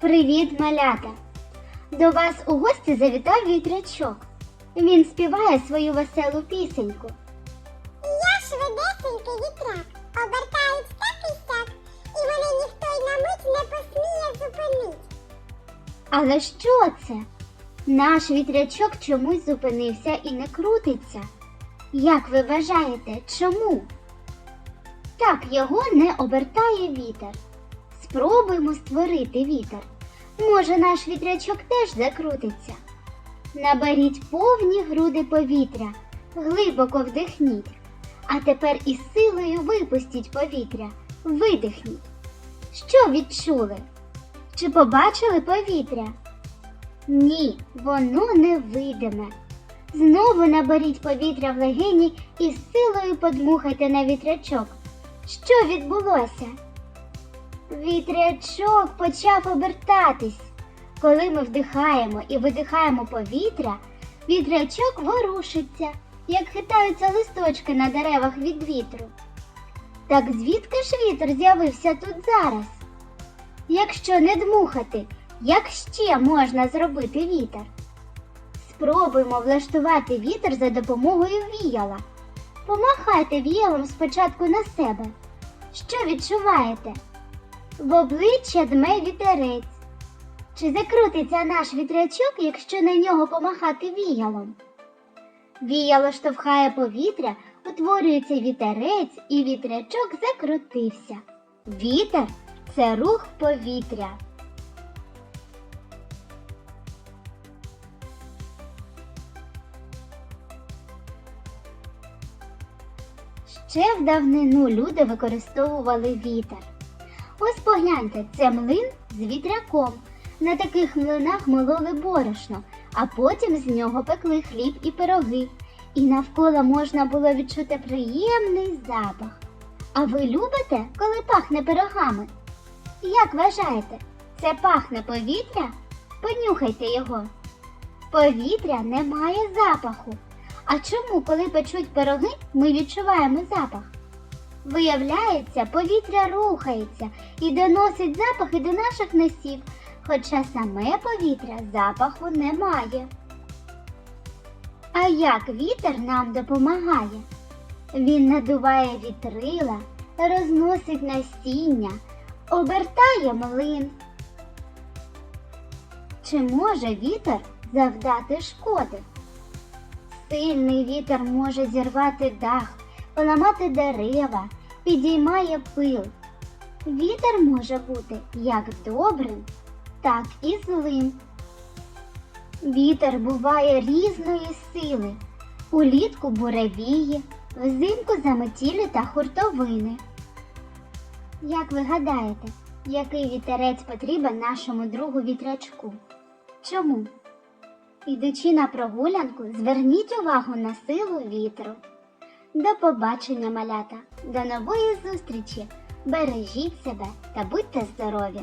Привіт, малята! До вас у гості завітав вітрячок. Він співає свою веселу пісеньку. Я швидесенький вітряк, обертають так і сяк, і мене ніхто й на мить не посміє зупинить. Але що це? Наш вітрячок чомусь зупинився і не крутиться. Як ви вважаєте, чому? Так, його не обертає вітер. Спробуємо створити вітер. Може, наш вітрячок теж закрутиться. Наберіть повні груди повітря, глибоко вдихніть. А тепер із силою випустіть повітря, видихніть. Що відчули? Чи побачили повітря? Ні, воно невидиме. Знову наберіть повітря в легені і з силою подмухайте на вітрячок. Що відбулося? Вітрячок почав обертатись. Коли ми вдихаємо і видихаємо повітря, вітрячок ворушиться, як хитаються листочки на деревах від вітру. Так звідки ж вітер з'явився тут зараз? Якщо не дмухати, як ще можна зробити вітер? Спробуємо влаштувати вітер за допомогою віяла. Помахайте віялом спочатку на себе. Що відчуваєте? В обличчя дме вітерець. Чи закрутиться наш вітрячок, якщо на нього помахати віялом? Віяло штовхає повітря, утворюється вітерець, і вітрячок закрутився. Вітер це рух повітря. Ще в давнину люди використовували вітер. Ось погляньте, це млин з вітряком. На таких млинах мололи борошно, а потім з нього пекли хліб і пироги. І навколо можна було відчути приємний запах. А ви любите, коли пахне пирогами? Як вважаєте, це пахне повітря? Понюхайте його. Повітря не має запаху. А чому, коли печуть пироги, ми відчуваємо запах? Виявляється, повітря рухається і доносить запахи до наших носів, хоча саме повітря запаху не має. А як вітер нам допомагає? Він надуває вітрила, розносить насіння, обертає млин. Чи може вітер завдати шкоди? Сильний вітер може зірвати дах, поламати дерева, підіймає пил. Вітер може бути як добрим, так і злим. Вітер буває різної сили. Улітку буревії, взимку заметілі та хуртовини. Як ви гадаєте, який вітерець потрібен нашому другу вітрячку? Чому? Ідучи на прогулянку, зверніть увагу на силу вітру. До побачення, малята! До нової зустрічі! Бережіть себе та будьте здорові!